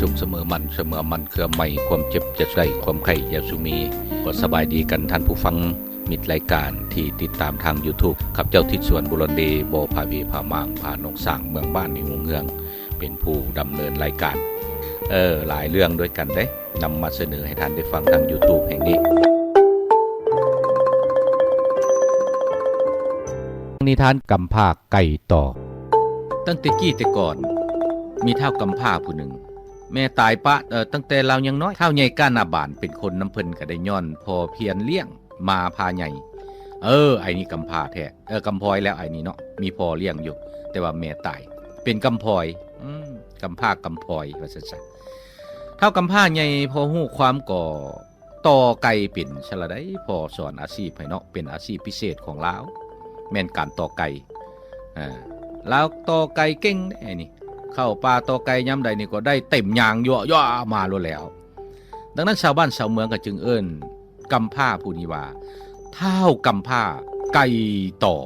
สุขเสมอมันเสมอมันคือไม่ความเจ็บจะใส่ความไข่ยาสุมี ก็สบายดีกันท่านผู้ฟังมิตรรายการที่ติดตามทาง YouTube ขับเจ้าทิศสวนบุรนดีโบพาวีพามางพานกสร้างเมืองบ้านในเมือง เป็นผู้ดำเนินรายการ เออ หลายเรื่องด้วยกันเด้นำมาเสนอให้ท่านได้ฟังทาง YouTube แห่งนี้ นิทานกำพร้าไก่ต่อ ตั้งแต่กี้แต่ก่อน มีเท่ากำพร้าผู้หนึ่ง แม่ตายปะเออตั้งแต่เรายังน้อยเท่าใหญ่ก้านาบานเป็นคนน้ำเพิ่นก็ได้ย้อน พอเพียรเลี้ยงมาพาใหญ่เออไอ้นี่กำพาแท้เออกำพลอยแล้วไอ้นี่เนาะมีพอเลี้ยงอยู่ แต่ว่าแม่ตาย เป็นกำพลอยอืมกำพากำพลอยว่าซั่ๆเท่ากำพาใหญ่พอฮู้ความก่อต่อไก่เป็นฉละได้พอสอนอาชีพให้เนาะเป็นอาชีพพิเศษของลาวแม่นการต่อไก่อ่าแล้วต่อไก่เก่งไอ้นี่ เข้าป่าต่อไก่ย้ำใดนี่ก็ได้เต็มยางยั่วย่อมาลดแล้ว ดังนั้นชาวบ้านชาวเมืองก็จึงเอิ้นกำผ้าผู้นี้ว่าเท่ากำผ้าไก่ต่อ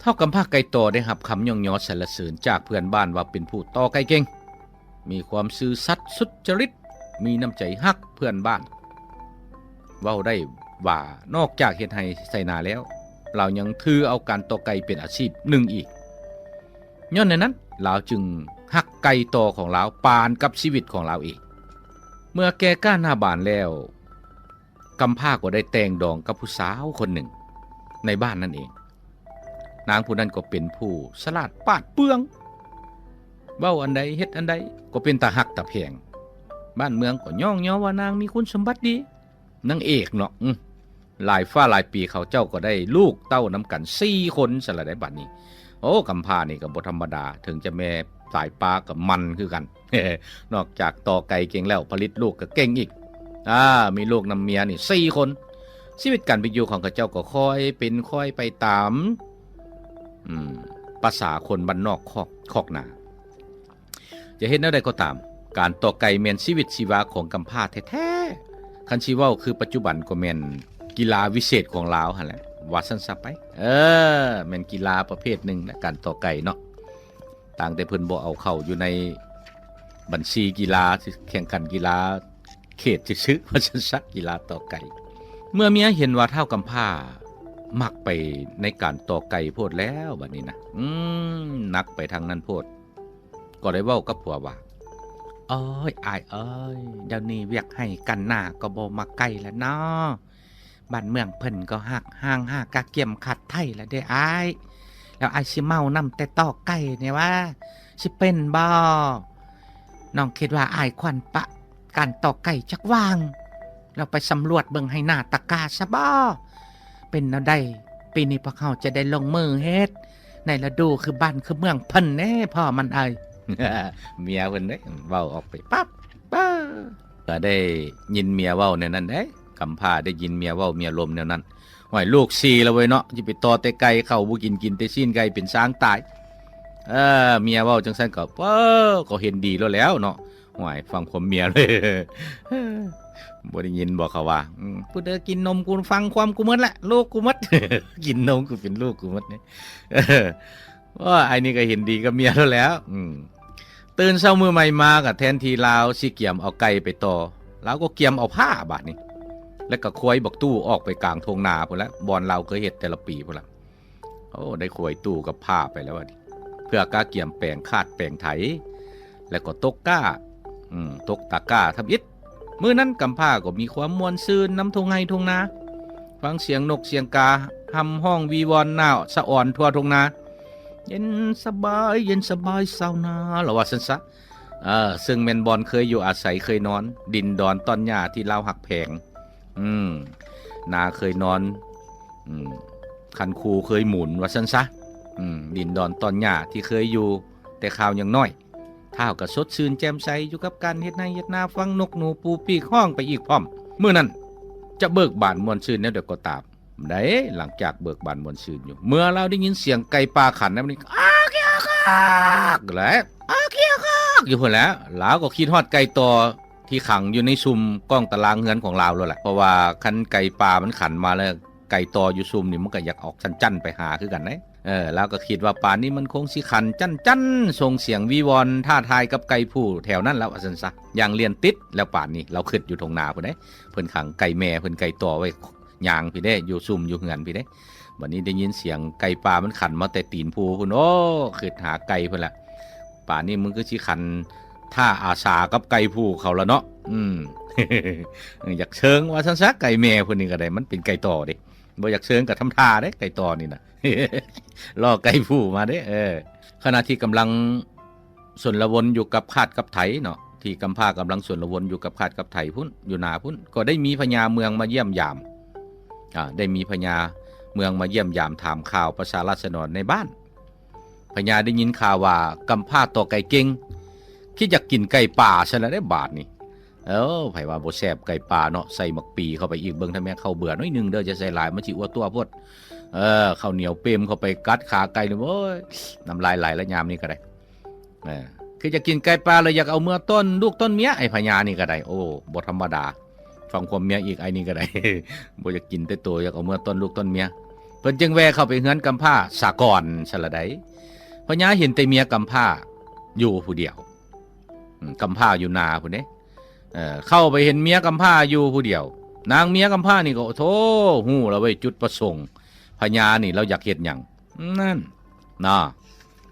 เท่ากำผ้าไก่ต่อได้รับคำย่องยอสรรเสริญจากเพื่อนบ้านว่าเป็นผู้ต่อไก่เก่งมีความซื่อสัตย์สุจริตมีน้ำใจฮักเพื่อนบ้าน เว้าได้ว่านอกจากเฮ็ดให้ใส่นาแล้ว เรายังถือเอาการต่อไก่เป็นอาชีพหนึ่งอีกย้อนในนั้นเราจึงหักไก่ต่อของเราปานกับชีวิตของเราเองเมื่อแกก้าหน้าบานแล้วกำพร้าก็ได้แต่งดองกับผู้สาวคนหนึ่ง ในบ้านนั่นเอง นางผู้นั้นก็เป็นผู้สลาดปาดเปืองเว้าอันใดเฮ็ดอันใดก็เป็นตาหักตาแพงบ้านเมืองก็ย่องย่อว่านางมีคุณสมบัติดีนางเอกเนาะอื หลายฟ้าหลายปีเขาเจ้าก็ได้ลูกเต้าน้ำกันสี่คนสละได้บัดนี้ โอ้กำพานี่ก็บ่ธรรมดา ถึงจะแม่สายปลากับมันคือกัน นอกจากต่อไก่เก่งแล้วผลิตลูกก็เก่งอีกอ่ามีลูกนำเมียนี่สี่คนชีวิตการเป็นอยู่ของเขาเจ้าก็ค่อยเป็นค่อยไปตามอืมภาษาคนบ้านนอกคอกคอกนาจะเห็นแนวใดก็ตาม การต่อไก่แมนชีวิตชีวาของกำพาแท้ๆคันชีว่าคือปัจจุบันก็แมน กีฬาวิเศษของลาวหั่นแหละว่าสั้นซะไปเออแมนกีฬาประเภทหนึ่งนะการต่อไก่เนาะต่างแต่เพิ่นบ่เอาเข้าอยู่ในบัญชีกีฬาแข่งขันกีฬาเขตซื่อว่าซั่นซะกีฬาต่อไก่ เมื่อเมียเห็นว่าเท่ากำพร้ามักไปในการต่อไก่โพดแล้วบัดนี้นะอืมนักไปทางนั้นโพด ก็ได้เว้ากับผัวว่าเอ้ยอายเอ้ยเดี๋ยวนี้เวียกให้กันหน้าก็บ่มาใกล้แล้วเนาะ บ้านเมืองเพิ่นก็หักห่างหากะเกี่ยมขัดไทยแล้วเด้อายแล้วไอายสิเมานำแต่ตอไก่เนี่ยว่าสิเป็นบ่น้องคิดว่าอายควันปะ การตอไก่จักวาง เราไปสำรวจเบิ่งให้หน้าตะกาซะบ่เป็นแนวใดปีนี้พวกเขาจะได้ลงมือเฮ็ดในฤดูคือบ้านคือเมืองเพิ่นแน่พ่อมันเอ้เมียเพิ่นเด้เว้าออกไปปั๊บป้าก็ได้ยินเมียเว้าในนั้นเด้ กำพร้าได้ยินเมียว้าเมียลมแนวนั้นห้อยลูกซีแล้วเว้ยเนาะสิไปต่อแต่ไก่เข้าบ่กินกินแต่ซีนไก่เป็นช้างตายเออเมียว้าจังซั่นก็เออก็เห็นดีแล้วแล้วเนาะห้อยฟังความเมียเลยบ่ได้ยินบอกเขาว่าอืมกูเด้อกินนมกูฟังความกูหมดละลูกกูมดกินนมกูเป็นลูกกูมดเนี่ยว่าไอ้นี่ก็เห็นดีกับเมียแล้วแล้วตื่นเช้ามือใหม่มากับแทนทีลาวสิเกียมเอาไก่ไปต่อลาวก็เกียมเอาผ้าบาดนี้ แล้วก็ควยบักตู้ออกไปกลางทงนาพุ่นละบอนเราเคยเฮ็ดแต่ละปีพุ่นละโอ้ได้ควยตู้กับผ้าไปแล้ววะดิเพื่อก้าเกี่ยมแปลงคาดแปลงไถ แล้วก็ตกก้าอืมตกตะก้าทำอิฐมื้อนั้นกำพร้าก็มีความมวนซื่นน้ำทงไห้ทงนาฟังเสียงนกเสียงกาหำห้องวีวอนหน้าสะอ่อนทั่วทงนาเย็นสบายเย็นสบายเศร้านาหรอว่าสันซะเออซึ่งแมนบอลเคยอยู่อาศัยเคยนอน ดินดอนต้นหญ้าที่เล่าหักแพง อืมนาเคยนอน อืมคันคูเคยหมุนว่าสันซะอืมดินดอนต้นหญ้าที่เคยอยู่ แต่ข่าวยังน้อยท้าวก็สดชื่นแจ่มใสอยู่กับการเฮ็ดนาเฮ็ดนาฟังนกหนูปูปีกห้องไปอีกพร้อมเมื่อนั้นจะเบิกบานมวลชื่นแนวเดียวก็ตามได้หลังจากเบิกบานมวลชื่นอยู่ เมื่อเราได้ยินเสียงไก่ป่าขันนั้นนี่อ้าเกี้ยกากแล้วอ้าเกี้ยกากอยู่พุ่นแล้วลาวก็คิดฮอดไก่ต่อ ที่ขังอยู่ในซุมกล้องตารางเฮือนของลาวแล้วแหละเพราะว่าคันไก่ป่ามันขันมาแล้วไก่ต่ออยู่ซุมนี่มันก็อยากออกจันจันๆไปหาคือกันนะเออแล้วก็คิดว่าป่านนี้มันคงสิขันจันจันส่งเสียงวีวอนท่าทายกับไก่ผู้แถวนั้นแล้วว่าซั่นซะอย่างเรียนติดแล้วป่านนี้เราขึ้นอยู่ทงนาพุ่นเด้เพิ่นขังไก่แม่เพิ่นไก่ต่อไว้ยางพี่เด้อยู่ซุ่มอยู่เหือนพี่เด้วันนี้ได้ยินเสียงไก่ป่ามันขันมาแต่ตีนภูพุ่นโอ้ขึ้นหาไก่เพิ่นละป่านนี้มึงก็สิขัน ท่าอาสากับไก่ผู้เขาละเนาะอืมอยากเชิงว่าซันซะไก่แม่พิ่นนี่ก็ได้มันเป็นไก่ต่อเด้บ่อยากเชิงก็ทำท่าเด้ไก่ต่อนี่น่ะล่อไก่ผู้มาเด้เออขณะที่กำลังส่วนละวนอยู่กับคาดกับไถเนาะที่กำพากำลังส่วนละวนอยู่กับคาดกับไถพุ่นอยู่นาพุ่นก็ได้มีพญาเมืองมาเยี่ยมยามอ่าได้มีพญาเมืองมาเยี่ยมยามถามข่าวประชาราษฎรในบ้านพญาได้ยินข่าวว่ากำพาต่อไก่เก่ง คิดอยากกินไก่ป่าซะแล้วได้บาทนี่เออไผว่าบ่แซ่บไก่ป่าเนาะใส่หมักปีเข้าไปอีกเบิ่งถ้าแม่เข้าเบื่อน้อยหนึงเด้อจะใส่หลายมันสิอ้วตัวพดเออข้าวเหนียวเปมเข้าไปกัดขาไก่เลยโว้ยน้ำลายไหลแล้วยามนี้ก็ได้เออคือจะกินไก่ปลาเลยอยากเอาเมื่อต้นลูกต้นเมียไอ้พญานี่ก็ได้โอ้บ่ธรรมดา ฟังความเมียอีกไอ้นี่ก็ได้บ่อยากกินแต่ตัวอยากเอาเมื่อต้นลูกต้นเมียเพิ่นจึงแวะเข้าไปเฮือนกำผ้าสากรสละไดพญาเห็นแต่เมียกำผ้าอยู่ผู้เดียว กำผ้าอยู่นาผู้นี้เข้าไปเห็นเมียกำผ้าอยู่ผู้เดียว นางเมียกำผ้านี่ก็โธ่หู้แล้วเว้ยจุดประสงค์พญานี่เราอยากเห็ดหยังนั่นนะ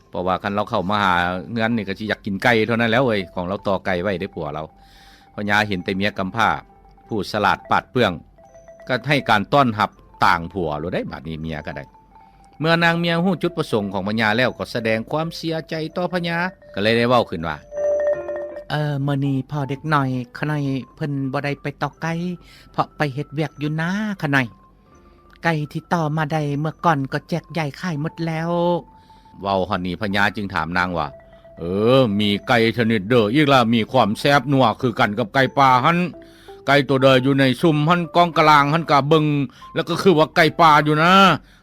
เพราะว่าคันเราเข้ามาหาเงินนี่ก็สิอยากกินไก่เท่านั้นแล้วเว้ยของเราต่อไก่ไว้ได้ผัวเราพญาเห็นแต่เมียกำผ้า ผู้สลาดปาดเปื้อง ก็ให้การต้อนรับต่างผัวเราได้บัดนี้เมียก็ได้ เมื่อนางเมียหู้จุดประสงค์ของพญาแล้วก็แสดงความเสียใจต่อพญาก็เลยได้เว้าขึ้นว่า เออมื้อนี้พอเด็กหน่อยขะหน่อยเพิ่นบ่ได้ไปตอกไก่เพราะไปเฮ็ดเวียกอยู่นาขะหน่อย ไก่ที่ต่อมาได้เมื่อก่อนก็แจกใหญ่ขายหมดแล้ว เว้าฮอนนี้พญาจึงถามนางว่า เออ มีไก่ชนิดเด้ออีกละมีความแซบนัวคือกันกับไก่ป่าหันไก่ตัวเดออยู่ในซุ่มหันกองกลางหันกะบิงแล้วก็คือว่าไก่ป่าอยู่นะ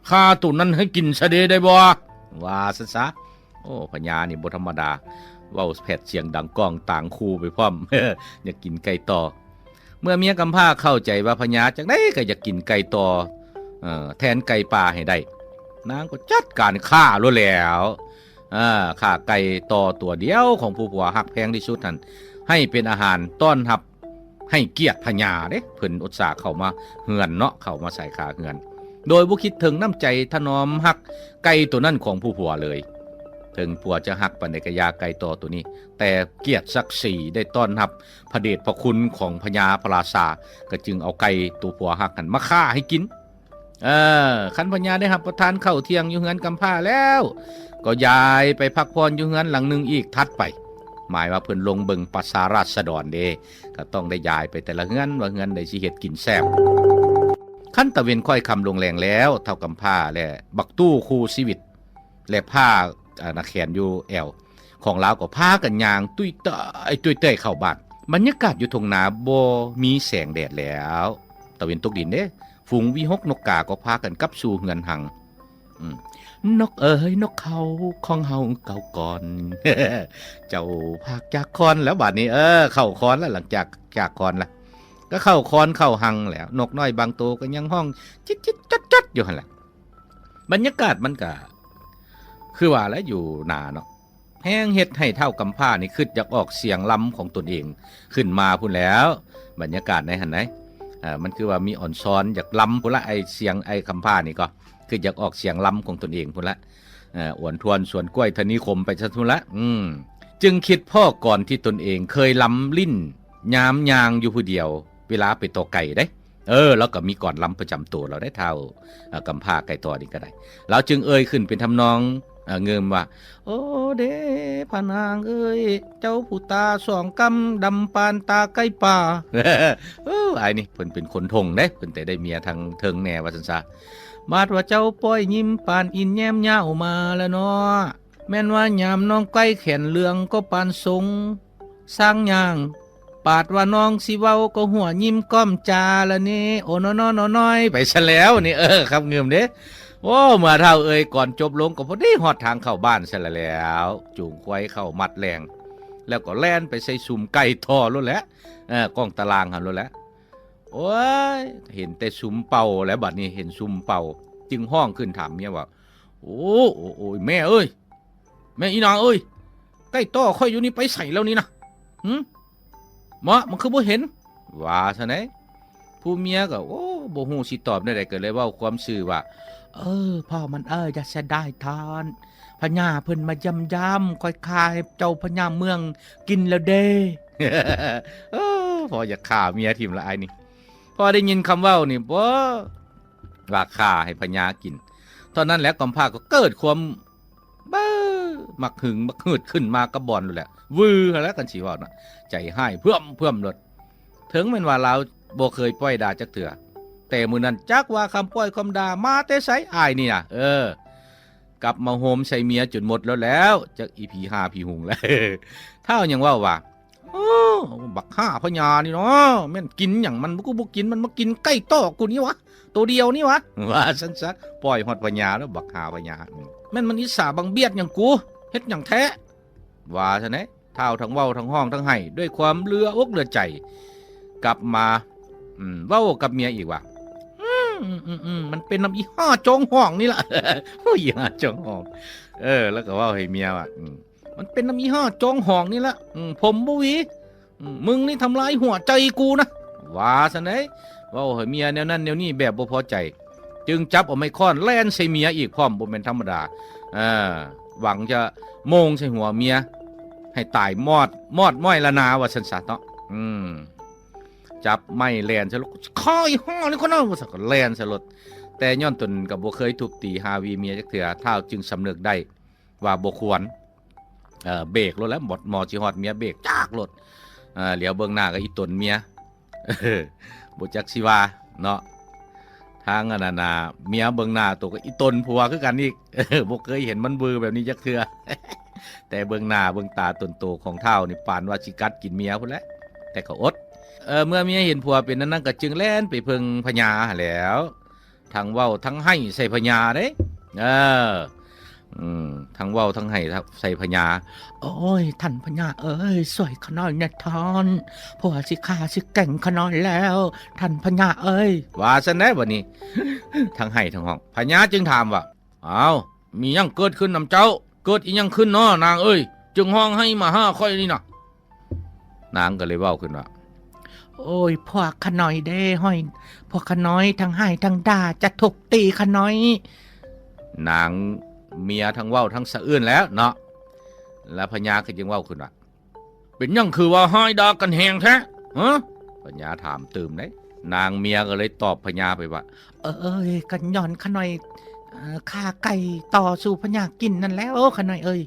ข้าตุนนั้นให้กินซะเดได้บ่ว่าซะซะโอ้พญานี่บ่ธรรมดา ว้าแผดเสียงดังก้องต่างคู่ไปพร้อมอยากกินไก่ต่อ เมื่อเมียกำพร้าเข้าใจว่าพญาจังได้ก็อยากกินไก่ต่อแทนไก่ป่าให้ได้ นางก็จัดการฆ่าล้วนแล้วอ่าฆ่าไก่ต่อตัวเดียวของผู้ผัวหักแพงที่สุดนั่นให้เป็นอาหารต้อนรับให้เกียรติพญาเด้เพิ่นอุตส่าห์เข้ามาเฮือนเนาะเข้ามาใส่ขาเฮือน โดยบ่คิดถึงน้ำใจถนอมหักไก่ตัวนั้นของผู้ผัวเลย ถึงผัวจะหักปันในกยาไก่ต่อตัวนี้ แต่เกียรติศักดิ์ศรีได้ต้อนรับพระเดชพระคุณของพญาพระราชาก็จึงเอาไก่ตัวผัวหักกันมาฆ่าให้กิน เออขันพญาได้หับประทานเข้าเที่ยงอยู่เฮือนกำผ้าแล้ว ก็ย้ายไปพักผ่อนอยู่เฮือนหลังหนึ่งอีกทัดไป หมายว่าเพิ่นลงเบิงปัสสาราษฎรเดก็ต้องได้ย้ายไปแต่ละเฮือนว่าเฮือนได้สิเฮ็ดกินแซ่บขั้นตะเวนค่อยคำลงแรงแล้ว เท่ากำผ้าและ บักตู้คู่ชีวิต และผ้า นาแขนอยู่แอวของลาวก็พากันยาง ตุ้ยเตยตุ้ยเตยเข้าบ้านบรรยากาศอยู่ทงนาบ่มีแสงแดดแล้วตะเวนตกดินเด้ฝูงวิหกนกกาก็พากันกลับสู่เฮือนหังนกเอ๋ยนกเขาของเฮาเก่าก่อน เจ้าภาคจากคอนแล้วบาดนี้เออ เข้าคอนแล้วหลังจากจากคอนละก็เข้าคอนเข้าหังแล้ว นกน้อยบางตัวก็ยังห้อง จิตจิตจัดจัดอยู่หันแหละบรรยากาศมันก็ คือว่าแล้วอยู่หนาเนาะแห้งเฮ็ดให้เท่ากำผ้านี่ขึ้นอยากออกเสียงลำของตนเอง ขึ้นมาพุ่นแล้ว บรรยากาศในหันไหนอ่ามันคือว่ามีอ่อนซ้อนอยากล้ำพุ่นละไอเสียงไอคำผ้านี่ก็คืออยากออกเสียงล้ำของตนเองพุ่นละอ่าอวนทวนส่วนกล้วยธนิคมไปซะทุนละอืมจึงคิดพ่อก่อนที่ตนเองเคยล้ำลิ้นยามยางอยู่ผู้เดียว เวลาไปต่อไก่ได้ เออแล้วก็มีก่อนล้ำประจำตัวเราได้เท่าอ่ากำผ้าไก่ต่อนี่ก็ได้เราจึงเอ่ยขึ้นเป็นทำนอง เงิมว่า โอ้เดพนางเอ้ย เจ้าผู้ตาสองกำดำปานตาไก่ป่าเออไอ้นี่เพิ่นเป็นคนทงเด้เพิ่นแต่ได้เมียทางเทิงแหน่ว่าซั่นซะมาดว่าเจ้าป้อยยิ้มปานอินแย้มยามาแล้วเนาะแม่นว่ายามน้องไก่แขนเลืองก็ปานสงสร้างย่าง ปาดว่าน้องสิเว้าก็หัวยิ้มก้อมจาละนี่โอ้น้อๆน้อยไปซะแล้วนี่เออครับเงิมเด้ โอ้เมื่อเท่าเอ่ยก่อนจบลงก็พอดีฮอดทางเข้าบ้านซะแล้ว จูงควายเข้ามัดแรง แล้วก็แล่นไปใส่ซุ่มไก่ทอรุ่นแหล้วเออกล้องตารางหันรุ่นแหล้วโอ้ยเห็นแต่ซุ้มเป่าแล้วบัดนี้เห็นซุ้มเป่า จึงห้องขึ้นถามเมียว่า โอ้โอ้ยแม่เอ้ยแม่อีนางเอ้ยใกล้ต่อค่อยอยู่นี่ไปใส่แล้วนี่นะหืมมามันคือบ่เห็น ว่าซะไหนผู้เมียก็โอ้บ่ฮู้สิตอบได้ใดก็เลยเว้าความซื่อว่า เออพ่อมันเอ้ยจะเสียดายทานพญาเพิ่นมายำยำค่อยคายเจ้าพญาเมืองกินแล้วเด้เออพออยากฆ่าเมียทิมละไอ้นี่พอได้ยินคำเว้านี่บ่ว่าฆ่าให้พญากินตอนนั้นแล้วกำพาก็เกิดความเบ้อมักหึงมักหืดขึ้นมากระบอนเลยแหละวือแล้วกันสิว่าน่ะใจให้เพื่อมเพื่อมรถถึงแม่นว่าเราบ่เคยปล่อยด่าจักเถื่อ แต่มือนั้นจักว่าคำปล่อยคำด่ามาแต่ไสอายนี่น่ะเออ กลับมาโฮมใส่เมียจนหมดแล้วแล้วจากอีพีห้าพีหุงแล้วเท่ายังว่าว่าโอ้บักห้าพญานี่เนาะแม่นกินอย่างมันกูบ่กินมันมากินใกล้ต่อกูนี่วะตัวเดียวนี่วะว่าสันซะปล่อยฮอดพญาแล้วบักห้าพญาแม่นมันอิสาบังเบียดอย่างกูเฮ็ดอย่างแท้ว่าซะไหนเท่าทั้งเว้าทั้งห้องทั้งให้ด้วยความเลืออกเลือใจ กลับมาอืมเว้ากับเมียอีกว่า มอืมอืมมันเป็นน้ำอีห้าจงห้องนี่แหละโอ้ยอีห้าจงห้อง เออ แล้วก็ว่าให้เมียว่าอืมมันเป็นน้ำอีห้าจงห้องนี่แหละอืมผมบ่หวีอืมมึงนี่ทำลายหัวใจกูนะว่าซะไหนว่าให้เมียแนวนั้นแนวนี้แบบบ่พอใจ จึงจับเอาไม้ค้อนแล่นใส่เมียอีกพร้อมบ่เป็นธรรมดาอ่าหวังจะโมงใส่หัวเมีย ให้ตายมอดมอดม้อยละนาว่าสันสัตเนาะอืม จับไม่แลนสลดคอยห้อนี่คนนั้นว่าสักแลนสลดแต่ย้อนตนกับบ่เคยทุบตีฮาวีเมียจักเถื่อเท้าจึงสำเนึกได้ ว่าบ่ควรเอ่อเบรกรถแล้วหมดหมอจิฮอดเมียเบรกจากรถเอ่อเหลียวเบิ่งหน้าก็อีตนเมียบ่จักสิว่าเนาะทางอันนั้นน่ะเมียเบิ่งหน้าตัวก็อีตนผัวคือกันอีกบ่เคยเห็นมันบือแบบนี้จักเทื่อแต่เบิ่งหน้าเบิ่งตาตนโตของเท่านี่ปานว่าสิกัดกินเมียพุ่นแหละแต่ก็อด เออเมื่อเมียเห็นผัวเป็นนั้นนั่นก็จึงแล่นไปเพึงพญาแหล้วทั้งเว้าทั้งให้ใส่พญาเด้เอออืมทั้งเว้าทั้งให้ใส่พญาโอ้ยท่านพญาเอ้ยสวยขน้อยเนะทอนผัวสิขาสิเก่งขน้อยแล้ว ท่านพญาเอ้ยว่าซะแน่บัดนี้ ทั้งให้ทั้งห้องพญาจึงถามว่าเอาวมียังเกิดขึ้นนำเจ้า เกิดอียังขึ้นเนาะนางเอ้ย จึงห้องให้มาห้าค่อยนี่นะนางก็เลยเว้าขึ้นว่า โอ้ยพวกขน้อยเด้ห้อย พวกขน้อยทั้งให้ทั้งด่าจะถูกตีขน้อย นางเมียทั้งเว้าทั้งสะอื้นแล้วเนาะแล้วพญาก็ยังเว้าขึ้นว่าเป็นหยังคือว่าให้ด่ากันแหงแท้ฮะพญาถามตื่มเลยนางเมียก็เลยตอบพญาไปว่า เอ้ยกันย้อนขน้อยเอ่อข้าไก่ต่อสู่พญากินนั่นแหล้วขน้อยเอ้ย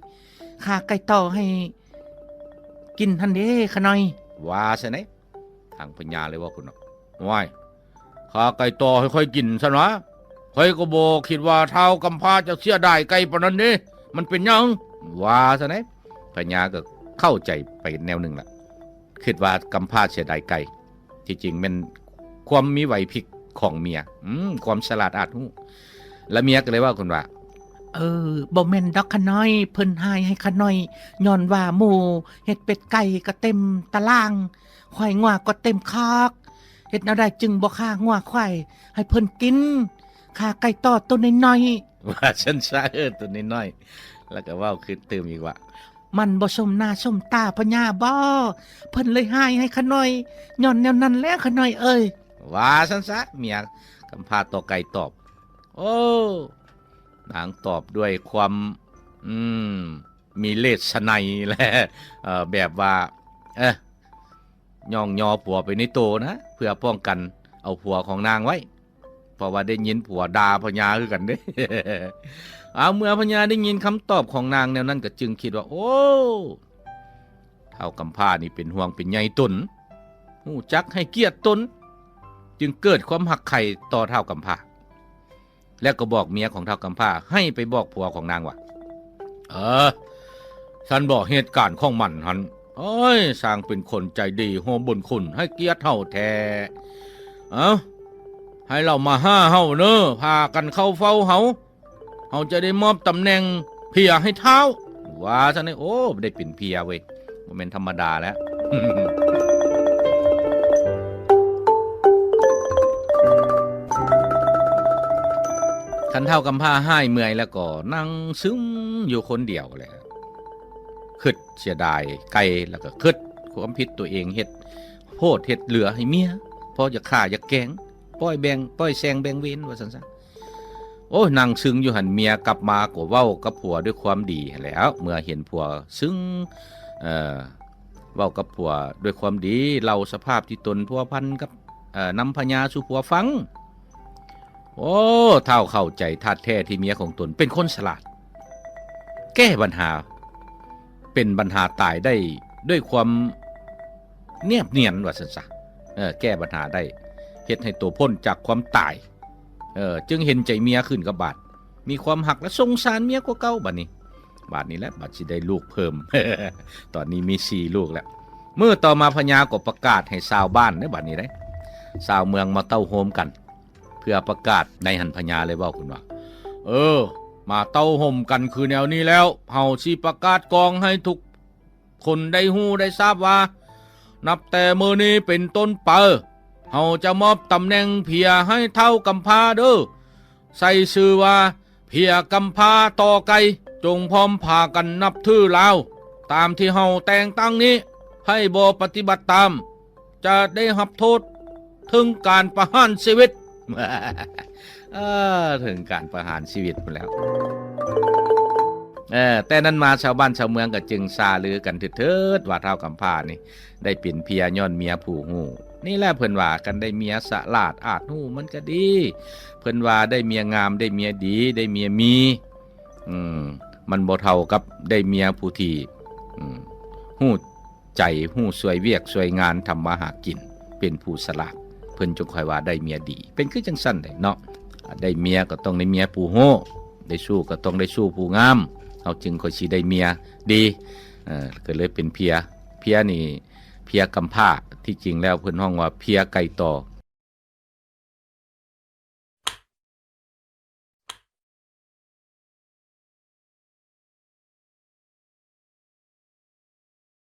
ข้าไก่ต่อให้ กินทันเด้ขน้อยว่าใช่ไหม ทางพญาเลยว่าคุณเนาะว้ายข้าไก่ต่อค่อยๆกินซะนะค่อยก็บอกคิดว่าเท้ากำพร้าจะเสียได้ไก่ปนนั้นนี่มันเป็นยังว่าซะไหนพญาก็เข้าใจไปแนวหนึ่งละคิดว่ากำพร้าเสียดายไก่ที่จริงมันความมีไหวพริบของเมีย อืมความฉลาดอาจหูแล้วเมียก็เลยว่าคุณว่า เออบ่แม่นดอกขน้อย เพิ่นหายให้ขน้อยย้อนว่าหมูเฮ็ดเป็ดไก่ก็เต็มตารางควายงัวก็เต็มคอกเฮ็ดแนวใดจึงบ่ฆ่างัวควายให้เพิ่นกินฆ่าไก่ต่อตัวน้อยๆว่าฉันซะเออตัวน้อยๆแล้วก็เว้าขึ้นเติมอีกว่ามันบ่สมหน้าสมตาพญาบ่เพิ่นเลยหายให้ขน้อยย้อนแนวนั้นแล้วขน้อยเอ้ยว่าซั่นซะเมียกำพร้าต่อไก่ตอบ โอ้ นางตอบด้วยความอืมมีเลสไนยแหละแบบว่าเอ๊ะย่องยอผัวไปในโตนะ เพื่อป้องกันเอาผัวของนางไว้ เพราะว่าได้ยินผัวดาพญาคือกันเด้เอาเมื่อพญาได้ยินคำตอบของนางแนวนั้นก็จึงคิดว่า โอ้เท่ากำพร้านี่เป็นห่วงเป็นใยตนหูจักให้เกียรติตน จึงเกิดความหักไข่ต่อเท่ากำพร้า แล้วก็บอกเมียของเท่ากำพร้าให้ไปบอกผัวของนางว่าเออฉันบอกเหตุการณ์ของมันหันเอ้ยสร้างเป็นคนใจดีโฮมบุญคุณให้เกียรติเท่าแท้เอาให้เรามาห้าเฮาเนอะพากันเข้าเฝ้าเฮาเฮาจะได้มอบตำแหน่งเพียให้เท้าว่าซะนี่โอ้ได้เป็นเพียเว้ยมันเป็นธรรมดาแล้ว คันเท่ากำพ้าห้เมื่อยแล้วก็นั่งซึมอยู่คนเดียวเลยคิดเสียดายไกลแล้วก็คิดความผิดตัวเองเฮ็ดโพดเฮ็ดเหลือให้เมียพอจะฆ่าจะแกล้งปล่อยแบงปล่อยแซงแบงเวนว่าซั่นซะโอ้ยนั่งซึ้งอยู่หันเมียกลับมาก็เว้ากับผัวด้วยความดีแล้ว เมื่อเห็นผัวซึ้งเอ่อเว้ากับผัวด้วยความดีเล่าสภาพที่ตนพัวพันกับเอ่อนำพญาสู่ผัวฟัง โอ้เท่าเข้าใจทัดแท้ที่เมียของตนเป็นคนฉลาด แก้ปัญหา เป็นปัญหาตายได้ด้วยความเนียบเนียนว่าสันสะเออแก้ปัญหาได้เฮ็ดให้ตัวพ้นจากความตาย เออจึงเห็นใจเมียขึ้นกับบาดมีความหักและสงสารเมียกว่าเก่าบัดนี้ บาดนี้แหละบาดสิได้ลูกเพิ่ม ตอนนี้มีสี่ลูกแล้วเมื่อต่อมาพญาก็ประกาศให้ชาวบ้านในบัดนี้ได้ชาวเมืองมาเต้าโฮมกัน พื่อประกาศในหันพญาเลยเว่าคุณว่า เออ มาเต้าห่มกันคือแนวนี้แล้วเฮาสิประกาศกองให้ทุกคนได้ฮู้ได้ทราบว่า นับแต่มือนี้เป็นต้นไปเฮาจะมอบตำแหน่งเพียให้เท่ากำพาเด้อใส่ชื่อว่าเพียกำพาต่อไกลจงพร้อมพากันนับถือลาวตามที่เฮาแต่งตั้งนี้ ให้บ่ปฏิบัติตาม จะได้รับโทษ ถึงการประหารชีวิต เออถึงการประหารชีวิตไปแล้วเออแต่นั้นมาชาวบ้านชาวเมืองก็จึงซาลือกันเถิดว่าเท่ากำพานี่ ได้เป็นเพียย้อนเมียผู้หูนี่แหละเพิ่นว่ากันได้เมียสะลาดอาจหูมันก็ดี เพิ่นว่าได้เมียงามได้เมียดี ได้เมียมี อืมมันบ่เท่ากับได้เมียผู้ที่หูใจหูสวยเวียกสวยงานทำมาหากิน เป็นผู้สลาด เพิ่นจงคอยว่าได้เมียดี เป็นคือจังสั้นได้เนาะได้เมียก็ต้องได้เมียผู้โหได้สู้ก็ต้องได้สู้ผู้งามเขาจึงค่อยสิได้เมียดีเออก็เลยเป็นเพีย เพียนี่เพียกำพร้าที่จริงแล้วเพิ่นห้องว่าเพียไก่ต่อ